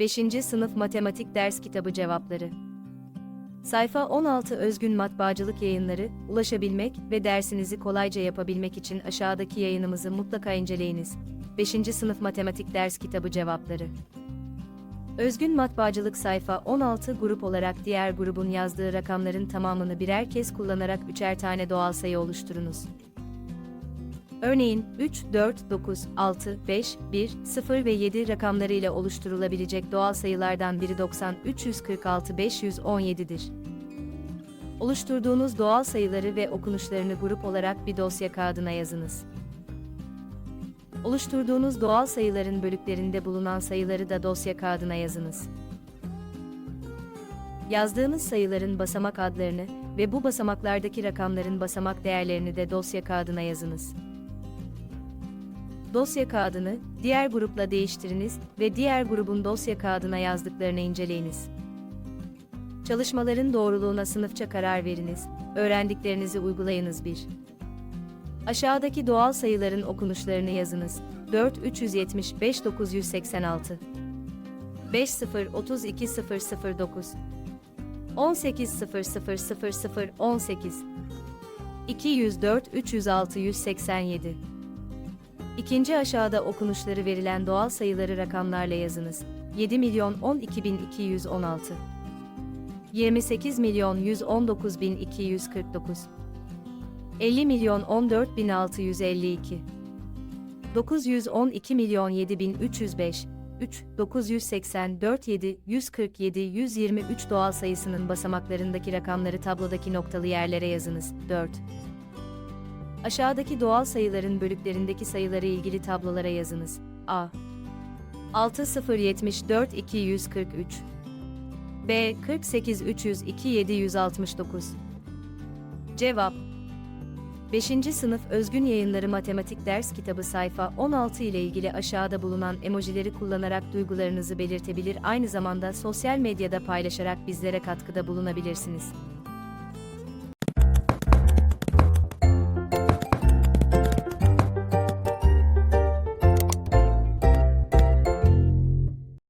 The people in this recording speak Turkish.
5. Sınıf Matematik Ders Kitabı Cevapları Sayfa 16 Özgün Matbaacılık Yayınları, ulaşabilmek ve dersinizi kolayca yapabilmek için aşağıdaki yayınımızı mutlaka inceleyiniz. 5. Sınıf Matematik Ders Kitabı Cevapları Özgün Matbaacılık sayfa 16 grup olarak diğer grubun yazdığı rakamların tamamını birer kez kullanarak üçer tane doğal sayı oluşturunuz. Örneğin 3, 4, 9, 6, 5, 1, 0 ve 7 rakamları ile oluşturulabilecek doğal sayılardan biri 90, 346, 517'dir. Oluşturduğunuz doğal sayıları ve okunuşlarını grup olarak bir dosya kağıdına yazınız. Oluşturduğunuz doğal sayıların bölüklerinde bulunan sayıları da dosya kağıdına yazınız. Yazdığınız sayıların basamak adlarını ve bu basamaklardaki rakamların basamak değerlerini de dosya kağıdına yazınız. Dosya kağıdını diğer grupla değiştiriniz ve diğer grubun dosya kağıdına yazdıklarını inceleyiniz. Çalışmaların doğruluğuna sınıfça karar veriniz, öğrendiklerinizi uygulayınız 1. Aşağıdaki doğal sayıların okunuşlarını yazınız. 4 375 986 5 0 32 0 09 18 0 0 0 0 18 204 306 187 İkinci aşağıda okunuşları verilen doğal sayıları rakamlarla yazınız. 7 milyon 12 bin 216 28 milyon 119 bin 249 50 milyon 14 bin 652 912 milyon 7 bin 305 3, 984 7, 147, 123 doğal sayısının basamaklarındaki rakamları tablodaki noktalı yerlere yazınız. 4. Aşağıdaki doğal sayıların bölüklerindeki sayıları ilgili tablolara yazınız. A. 6074 243 B. 48 302 769 Cevap 5. Sınıf Özgün Yayınları Matematik Ders Kitabı sayfa 16 ile ilgili aşağıda bulunan emojileri kullanarak duygularınızı belirtebilir aynı zamanda sosyal medyada paylaşarak bizlere katkıda bulunabilirsiniz.